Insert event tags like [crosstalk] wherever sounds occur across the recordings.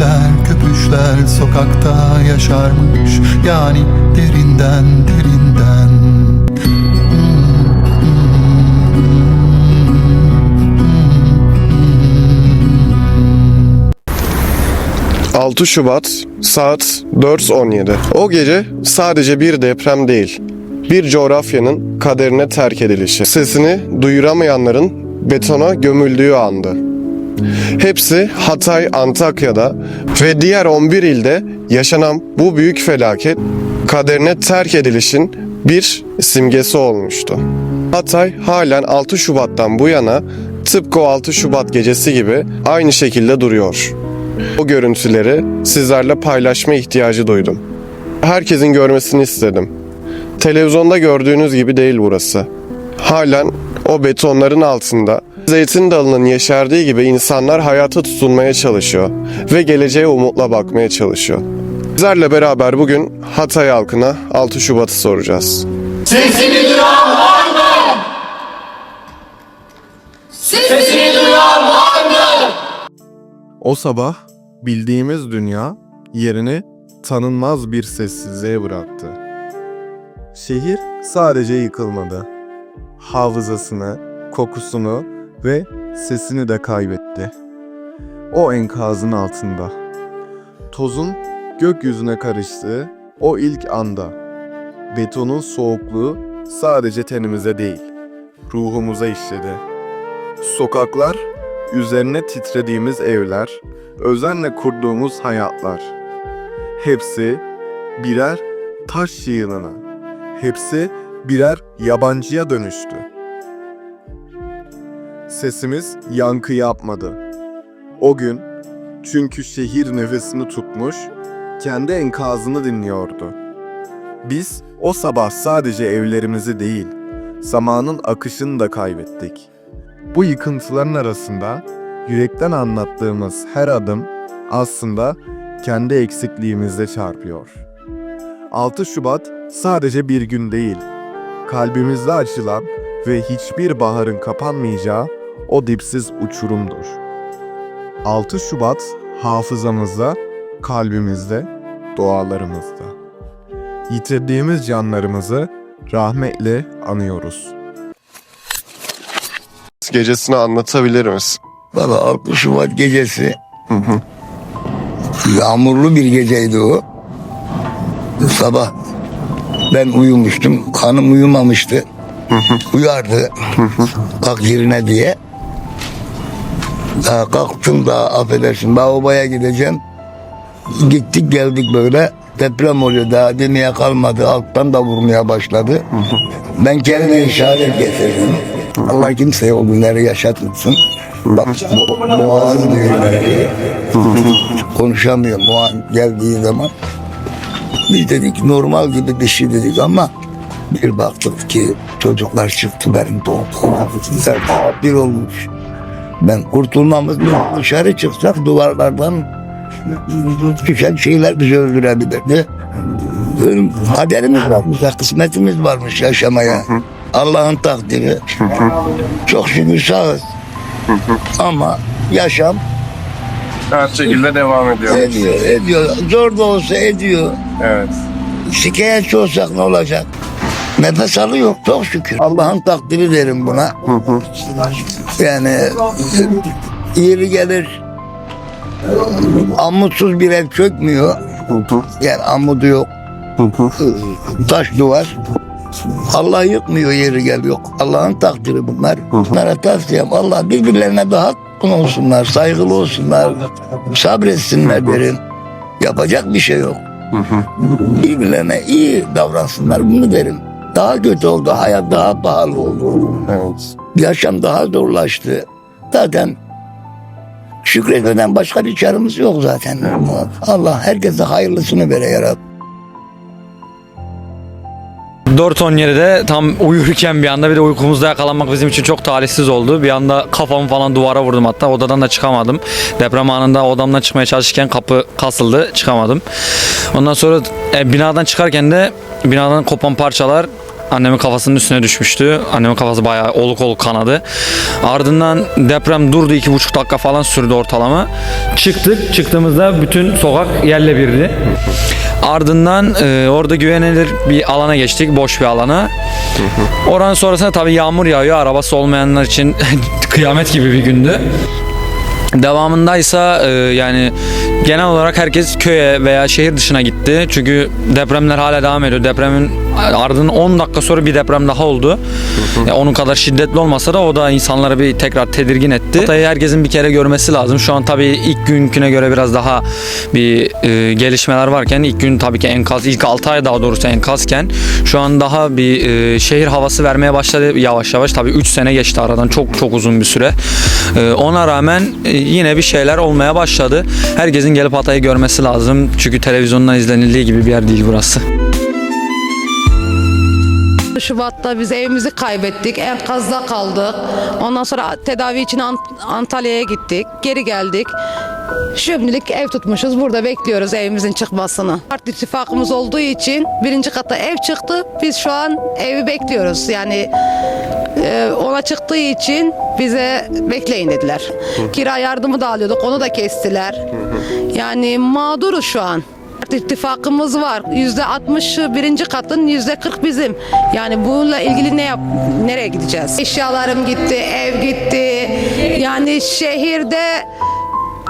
Gidişler köpüşler sokakta yaşarmış Yani derinden derinden 6 Şubat saat 4.17. O gece sadece bir deprem değil, bir coğrafyanın kaderine terk edilişi. Sesini duyuramayanların betona gömüldüğü andı. Hepsi Hatay, Antakya'da ve diğer 11 ilde yaşanan bu büyük felaket kaderine terk edilişin bir simgesi olmuştu. Hatay halen 6 Şubat'tan bu yana tıpkı o 6 Şubat gecesi gibi aynı şekilde duruyor. O görüntüleri sizlerle paylaşma ihtiyacı duydum. Herkesin görmesini istedim. Televizyonda gördüğünüz gibi değil burası. Halen o betonların altında zeytin dalının yeşerdiği gibi insanlar hayata tutunmaya çalışıyor ve geleceğe umutla bakmaya çalışıyor. Bizlerle beraber bugün Hatay halkına 6 Şubat'ı soracağız. Sesini duyan var mı? Sesini duyan var mı? O sabah bildiğimiz dünya yerini tanınmaz bir sessizliğe bıraktı. Şehir sadece yıkılmadı. Hafızasını, kokusunu ve sesini de kaybetti. O enkazın altında. Tozun gökyüzüne karıştığı o ilk anda. Betonun soğukluğu sadece tenimize değil, ruhumuza işledi. Sokaklar üzerine titrediğimiz evler, özenle kurduğumuz hayatlar. Hepsi birer taş yığınına, hepsi birer yabancıya dönüştü. Sesimiz yankı yapmadı. O gün çünkü şehir nefesini tutmuş, kendi enkazını dinliyordu. Biz o sabah sadece evlerimizi değil, zamanın akışını da kaybettik. Bu yıkıntıların arasında yürekten anlattığımız her adım aslında kendi eksikliğimizle çarpıyor. 6 Şubat sadece bir gün değil, kalbimizde açılan ve hiçbir baharın kapanmayacağı o dipsiz uçurumdur. 6 Şubat hafızamızda, kalbimizde, dualarımızda. Yitirdiğimiz canlarımızı rahmetle anıyoruz. Gecesini anlatabilir misin? Valla 6 Şubat gecesi yağmurlu bir geceydi o. Sabah ben uyumuştum. Hanım uyumamıştı. Uyardı. Kalk yerine diye. Daha kalktım daha affedersin lavaboya gideceğim. Gittik geldik böyle. Deprem oluyor daha demeye kalmadı. Alttan da vurmaya başladı. Ben kendime işaret getirdim. Allah kimseye o günleri yaşatmasın. Bak bu- boğazım düğümleri. Konuşamıyorum o an geldiği zaman. Biz dedik normal gibi bir şey dedik ama bir baktık ki çocuklar çıktı benim doğumda. bir olmuş. Ben kurtulmamız dışarı çıksak duvarlardan düşen şeyler bizi öldürebilirdi. Ölüm kaderimiz varmış, kısmetimiz varmış yaşamaya. Allah'ın takdiri. Çok şükür sağız. Ama yaşam Her şekilde devam ediyor. ediyor, ediyor. Zor da olsa ediyor. Evet. Şikayetçi olsak ne olacak? Nefes alıyor çok şükür. Allah'ın takdiri derim buna. Yani yeri gelir amutsuz bir ev çökmüyor. Yani amudu yok. Taş duvar. Allah yıkmıyor yeri gel yok. Allah'ın takdiri bunlar. Bunlara tavsiyem Allah birbirlerine daha yakın olsunlar, saygılı olsunlar, sabretsinler derim. Yapacak bir şey yok. Birbirlerine iyi davransınlar bunu derim. Daha kötü oldu, hayat daha pahalı oldu. Evet. Yaşam daha zorlaştı. Zaten Şükretmeden başka bir çaremiz yok zaten. Allah herkese hayırlısını vere ya Rabbi. 4.17'de tam uyurken bir anda bir de uykumuzda yakalanmak bizim için çok talihsiz oldu. Bir anda kafamı falan duvara vurdum hatta odadan da çıkamadım. Deprem anında odamdan çıkmaya çalışırken kapı kasıldı çıkamadım. Ondan sonra e, binadan çıkarken de binadan kopan parçalar annemin kafasının üstüne düşmüştü. Annemin kafası bayağı oluk oluk kanadı. Ardından deprem durdu iki buçuk dakika falan sürdü ortalama. Çıktık. Çıktığımızda bütün sokak yerle birdi. Ardından e, orada güvenilir bir alana geçtik. Boş bir alana. Oranın sonrasında tabii yağmur yağıyor. Arabası olmayanlar için [laughs] kıyamet gibi bir gündü. Devamındaysa e, yani genel olarak herkes köye veya şehir dışına gitti. Çünkü depremler hala devam ediyor. Depremin ardından 10 dakika sonra bir deprem daha oldu. E, onun kadar şiddetli olmasa da o da insanları bir tekrar tedirgin etti. Tabii herkesin bir kere görmesi lazım. Şu an tabii ilk günküne göre biraz daha bir e, gelişmeler varken ilk gün tabii ki enkaz ilk 6 ay daha doğrusu enkazken şu an daha bir e, şehir havası vermeye başladı yavaş yavaş. Tabii 3 sene geçti aradan çok çok uzun bir süre. E, ona rağmen e, yine bir şeyler olmaya başladı. Herkesin gelip Hatay'ı görmesi lazım. Çünkü televizyondan izlenildiği gibi bir yer değil burası. Şubat'ta biz evimizi kaybettik. Enkazda kaldık. Ondan sonra tedavi için Ant- Antalya'ya gittik. Geri geldik. Şimdilik ev tutmuşuz. Burada bekliyoruz evimizin çıkmasını. Parti ittifakımız olduğu için birinci katta ev çıktı. Biz şu an evi bekliyoruz. Yani e, ona çıktığı için bize bekleyin dediler. Kira yardımı da alıyorduk. Onu da kestiler. Yani mağduruz şu an. Parti ittifakımız var. Yüzde 60'ı birinci katın, yüzde 40 bizim. Yani bununla ilgili ne yap, nereye gideceğiz? Eşyalarım gitti, ev gitti. Yani şehirde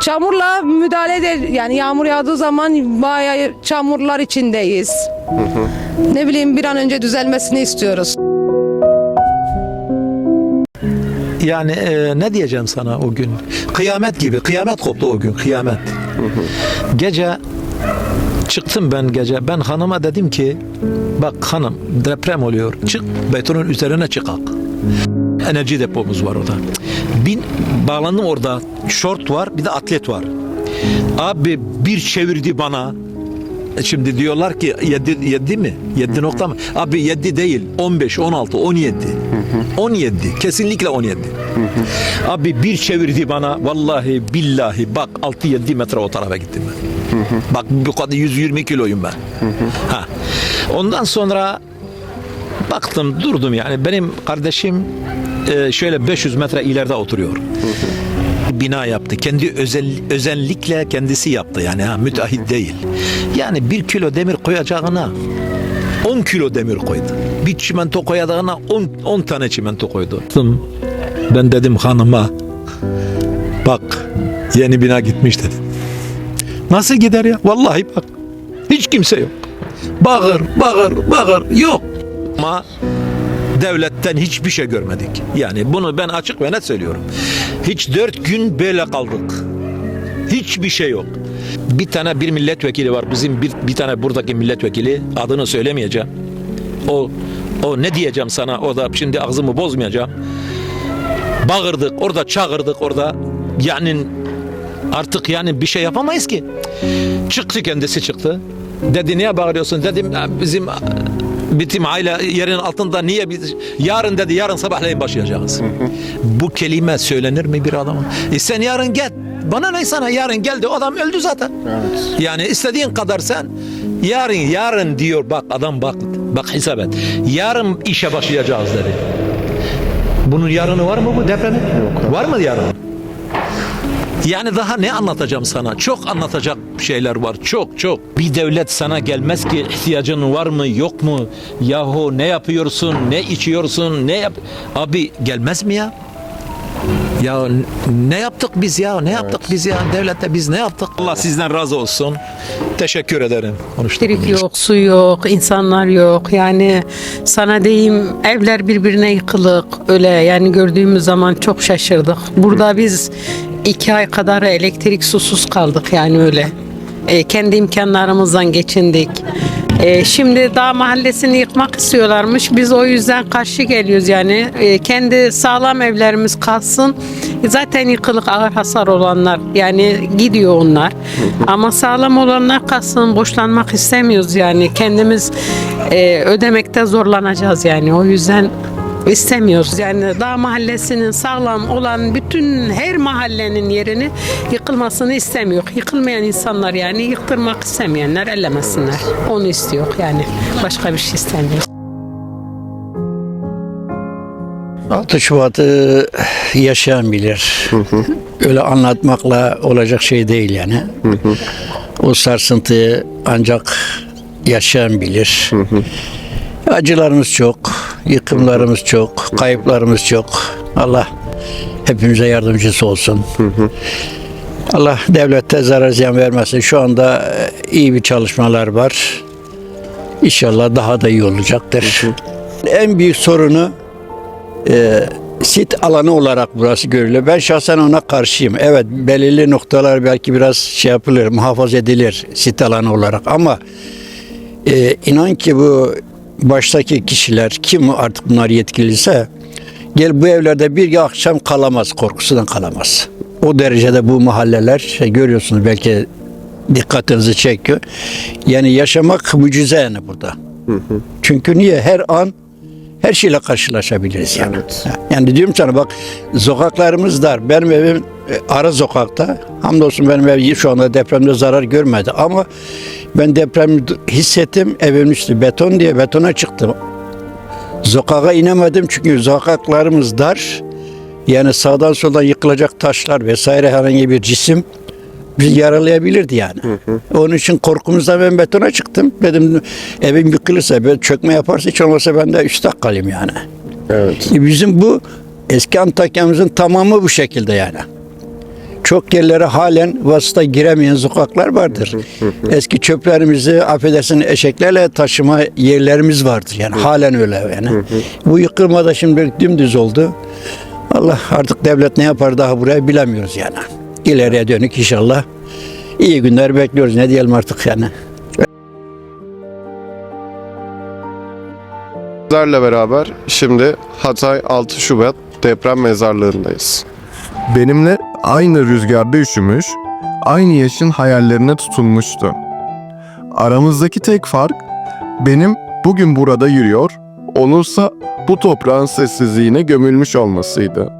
çamurla müdahale eder. Yani yağmur yağdığı zaman bayağı çamurlar içindeyiz. Ne bileyim bir an önce düzelmesini istiyoruz. Yani e, ne diyeceğim sana o gün? Kıyamet gibi, kıyamet koptu o gün, kıyamet. Gece çıktım ben gece. Ben hanıma dedim ki, bak hanım deprem oluyor. Çık betonun üzerine çıkak. Enerji depomuz var orada. Bin bağlandım orada. Şort var, bir de atlet var. Abi bir çevirdi bana. E Şimdi diyorlar ki 7, 7 mi? 7 nokta mı? Abi 7 değil. 15, 16, 17. 17. Kesinlikle 17. Abi bir çevirdi bana. Vallahi billahi bak 6-7 metre o tarafa gittim ben. Bak bu kadar 120 kiloyum ben. Ha. Ondan sonra baktım durdum yani. Benim kardeşim e, şöyle 500 metre ileride oturuyor bina yaptı. Kendi özel, özellikle kendisi yaptı yani ha, müteahhit değil. Yani bir kilo demir koyacağına 10 kilo demir koydu. Bir çimento koyacağına 10, 10 tane çimento koydu. Ben dedim hanıma bak yeni bina gitmiş dedim. Nasıl gider ya? Vallahi bak. Hiç kimse yok. Bağır, bağır, bağır. Yok. Ama devletten hiçbir şey görmedik. Yani bunu ben açık ve net söylüyorum. Hiç dört gün böyle kaldık. Hiçbir şey yok. Bir tane bir milletvekili var. Bizim bir, bir tane buradaki milletvekili. Adını söylemeyeceğim. O o ne diyeceğim sana? O da şimdi ağzımı bozmayacağım. Bağırdık, orada çağırdık, orada. Yani artık yani bir şey yapamayız ki. Çıktı kendisi çıktı. Dedi niye bağırıyorsun? Dedim "Ya bizim bitim aile yerin altında niye biz yarın dedi yarın sabahleyin başlayacağız. Bu kelime söylenir mi bir adama? E sen yarın gel. Bana ne sana yarın geldi o adam öldü zaten. Yani istediğin kadar sen yarın yarın diyor bak adam bak bak hesap et. Yarın işe başlayacağız dedi. Bunun yarını var mı bu depremin? Yok. Var mı yarını? Yani daha ne anlatacağım sana? Çok anlatacak şeyler var. Çok çok. Bir devlet sana gelmez ki ihtiyacın var mı yok mu? Yahu ne yapıyorsun? Ne içiyorsun? Ne yap? Abi gelmez mi ya? Ya ne yaptık biz ya? Ne yaptık biz ya? Devlette biz ne yaptık? Allah sizden razı olsun. Teşekkür ederim. Elektrik yok, su yok, insanlar yok. Yani sana diyeyim evler birbirine yıkılık. Öyle yani gördüğümüz zaman çok şaşırdık. Burada biz iki ay kadar elektrik susuz kaldık yani öyle. E, kendi imkanlarımızdan geçindik. E, şimdi dağ mahallesini yıkmak istiyorlarmış. Biz o yüzden karşı geliyoruz yani. E, kendi sağlam evlerimiz kalsın. Zaten yıkılık ağır hasar olanlar yani gidiyor onlar. Ama sağlam olanlar kalsın. Boşlanmak istemiyoruz yani. Kendimiz e, ödemekte zorlanacağız yani. O yüzden istemiyoruz. Yani dağ mahallesinin sağlam olan bütün her mahallenin yerini yıkılmasını istemiyor. Yıkılmayan insanlar yani yıktırmak istemeyenler ellemesinler. Onu istiyor yani. Başka bir şey istemiyor. 6 Şubat'ı yaşayan bilir. Öyle anlatmakla olacak şey değil yani. O sarsıntıyı ancak yaşayan bilir. Acılarımız çok, yıkımlarımız çok, kayıplarımız çok. Allah hepimize yardımcısı olsun. Allah devlette zarar ziyan vermesin. Şu anda e, iyi bir çalışmalar var. İnşallah daha da iyi olacaktır. En büyük sorunu e, sit alanı olarak burası görülüyor. Ben şahsen ona karşıyım. Evet belirli noktalar belki biraz şey yapılır, muhafaza edilir sit alanı olarak ama e, inan ki bu baştaki kişiler kim artık bunlar yetkiliyse gel bu evlerde bir akşam kalamaz korkusundan kalamaz. O derecede bu mahalleler şey görüyorsunuz belki dikkatinizi çekiyor. Yani yaşamak mucize yani burada. Çünkü niye? Her an her şeyle karşılaşabiliriz yani. Ha, Yani diyorum sana bak sokaklarımız dar. Benim evim e, ara sokakta. Hamdolsun benim ev şu anda depremde zarar görmedi ama ben depremi hissettim. Evimin üstü beton diye betona çıktım. Sokağa inemedim çünkü sokaklarımız dar. Yani sağdan soldan yıkılacak taşlar vesaire herhangi bir cisim bizi yaralayabilirdi yani. Onun için korkumuzdan ben betona çıktım. Dedim evim yıkılırsa, böyle çökme yaparsa hiç olmazsa ben de üstte kalayım yani. Evet. E Bizim bu eski Antakya'mızın tamamı bu şekilde yani. Çok yerlere halen vasıta giremeyen sokaklar vardır. Eski çöplerimizi affedersin eşeklerle taşıma yerlerimiz vardır yani halen öyle yani. Bu yıkılmada şimdi dümdüz oldu. Allah artık devlet ne yapar daha buraya bilemiyoruz yani. İleriye dönük inşallah iyi günler bekliyoruz ne diyelim artık yani. Bizlerle beraber şimdi Hatay 6 Şubat deprem mezarlığındayız. Benimle aynı rüzgarda üşümüş, aynı yaşın hayallerine tutulmuştu. Aramızdaki tek fark benim bugün burada yürüyor, onunsa bu toprağın sessizliğine gömülmüş olmasıydı.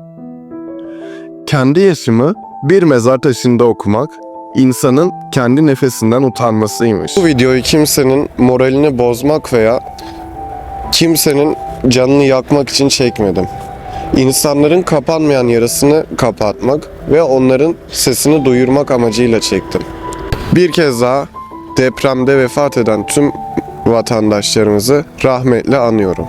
Kendi yaşımı bir mezar taşında okumak, insanın kendi nefesinden utanmasıymış. Bu videoyu kimsenin moralini bozmak veya kimsenin canını yakmak için çekmedim. İnsanların kapanmayan yarasını kapatmak ve onların sesini duyurmak amacıyla çektim. Bir kez daha depremde vefat eden tüm vatandaşlarımızı rahmetle anıyorum.